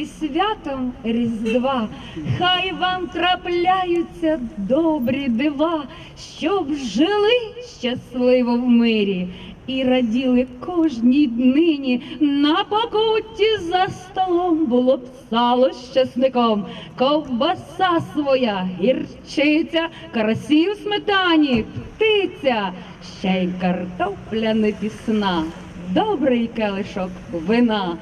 зі святом Різдва, хай вам трапляються добрі дива, щоб жили щасливо в мирі і раділи кожній днині. На покутті за столом було б сало з чесником, ковбаса своя, гірчиця, карасі в сметані, птиця, ще й картопля не пісна, добрий келишок вина.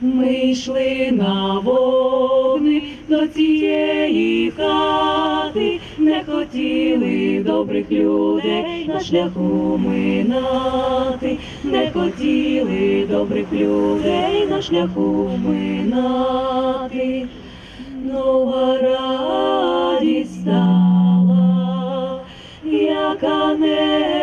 Ми йшли на вогни до цієї хати, не хотіли добрих людей на шляху минати, не хотіли добрих людей на шляху минати. Нова радість стала, яка не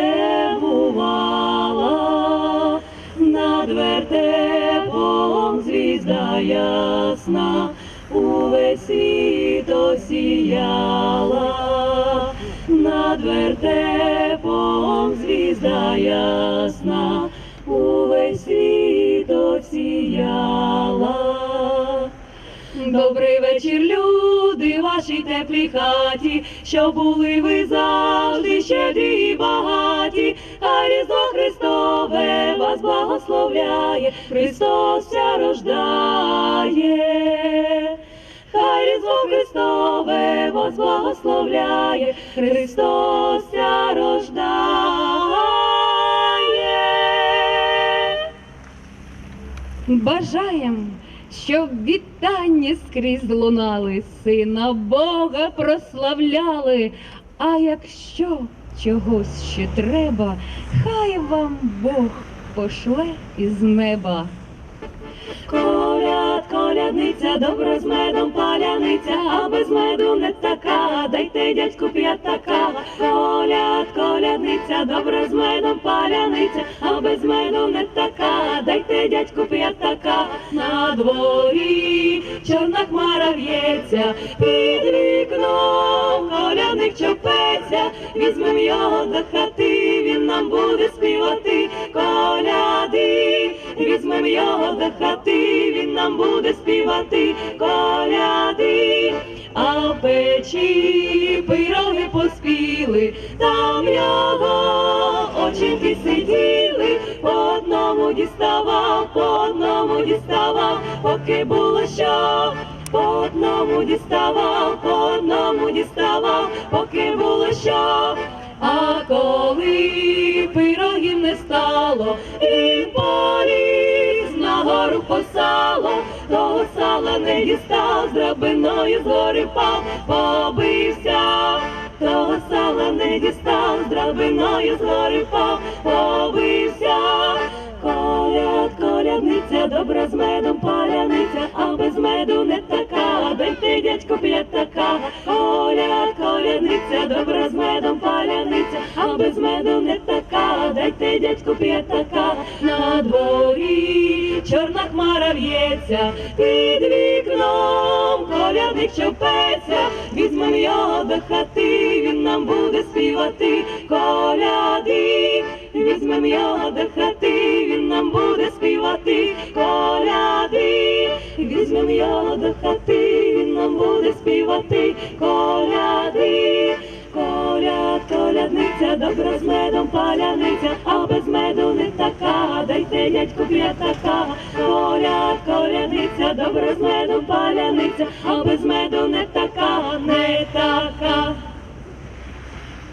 звізда ясна, увесь світ осіяла, над вертепом звізда ясна, увесь світ осіяла. Добрий вечір, люди, вашій теплій хаті, що були ви завжди щедрі і багаті, а Різдво Христове вас благословляє, Христос ся рождає. Хай Різдво Христове вас благословляє, Христос ся рождає. Бажаєм, щоб вітання скрізь лунали, сина Бога прославляли. А якщо чогось ще треба, хай вам Бог пошле із неба. Коляд, колядниця, добра з медом паляниця, а без меду не така, дайте дядьку п'ятака. Коляд, колядниця, добра з медом паляниця, а без меду не така, хмара під вікном колядник чопеться, візьмем його до хати, він нам буде співати. Коляди, візьмем його до хати, він нам буде співати. Коляди, а в печі пироги поспіли, там його очінки сиділи, по одному діставав, по одному діставав, поки було що. По одному діставав, по одному діставав, поки було що. А коли пирогів не стало, і поліз на гору по сало, того сала не дістав, з драбиною з гори впав, побився, того сала не дістав, з драбиною з гори впав, побився. Коляд, колядниця, добра з медом паляниця, а без меду не така, дайте дядько п'ятака. Коляд, колядниця, добра з медом паляниця, а без меду не така, дайте дядьку п'ятака. На дворі чорна хмара в'ється, під вікном колядник чопеться, візьмем його до хати, він нам буде співати коляди. Візьмем його до хати, нам буде співати коляди. Візьмем його до хати, він нам буде співати коляди. Коляд, колядниця, добра з медом паляниця, а без меду не така, дайте дядьку п'ятака. Коляд, колядниця, добра з медом паляниця, а без меду не така, не така.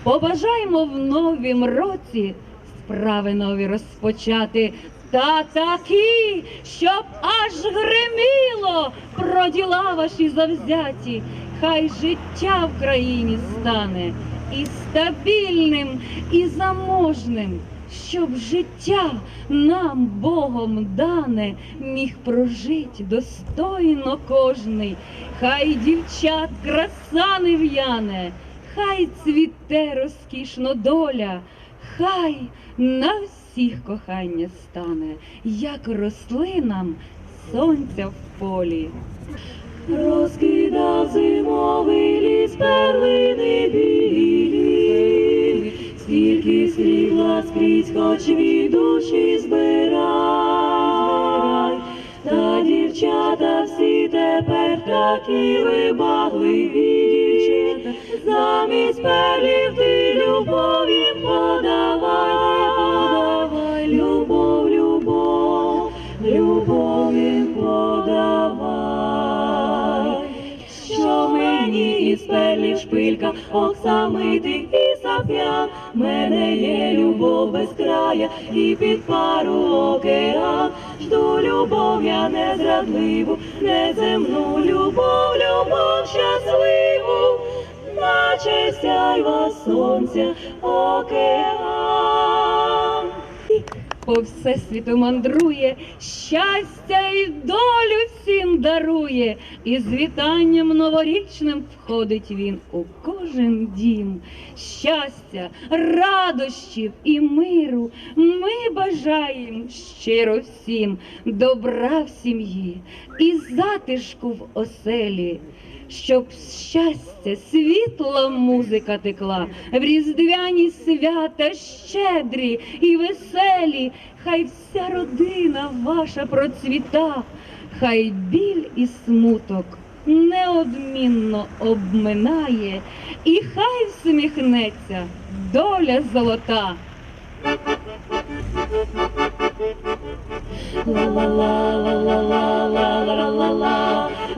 Побажаємо в новім році справи нові розпочати. Та такі, щоб аж гриміло про діла ваші завзяті, хай життя в країні стане і стабільним, і заможним, щоб життя нам Богом дане міг прожить достойно кожний, хай дівчат краса не в'яне, хай цвіте розкішно доля, хай на всіх кохання стане, як рослинам сонця в полі. Розкидав зимовий ліс перлини білі, скільки срібла скрізь, хоч від душі збирай, та дівчата всі тепер такі вибагливі. Замість перлів ти любов шпилька, оксамити і сап'ян, мене є любов без края і під пару океан. Жду любов я незрадливу, неземну любов, любов щасливу, наче сяйва сонця океан. По всесвіту мандрує, щастя і долю всім дарує, і з вітанням новорічним входить він у кожен дім. Щастя, радощів і миру ми бажаємо щиро всім, добра в сім'ї і затишку в оселі. Щоб щастя, світла музика текла, в різдвяні свята щедрі і веселі, хай вся родина ваша процвіта, хай біль і смуток неодмінно обминає, і хай всміхнеться доля золота. Ла-ла-ла-ла-ла-ла-ла-ла-ла-ла. Ла-ла-ла-ла-ла-ла-ла-ла-ла-ла. Hey! Ла-ла-ла-ла-ла-ла-ла-ла-ла. Ла-ла-ла-ла-ла-ла-ла-ла-ла.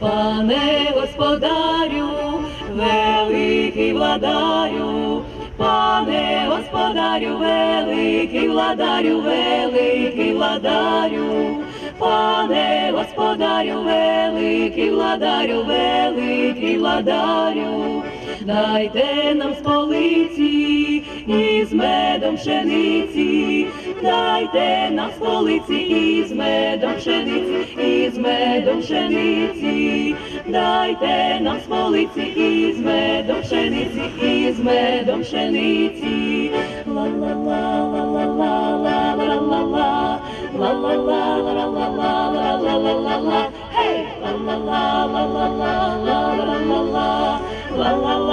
пане господарю, великий владарю, пане господарю, великий владарю, великий владарю, пане господарю, великий владарю, великий владарю, дайте нам з полиці із медом пшениці, дайте нам з полиці із медом пшениці, із медом пшениці, дайте нам з полиці із медом пшениці, із медом пшениці. Ла-ла-ла-ла-ла-ла-ла-ла-ла-ла. Ла-ла-ла-ла-ла-ла-ла-ла-ла-ла. Hey! Ла-ла-ла-ла-ла-ла-ла-ла-ла. Ла-ла-ла-ла-ла-ла-ла-ла-ла.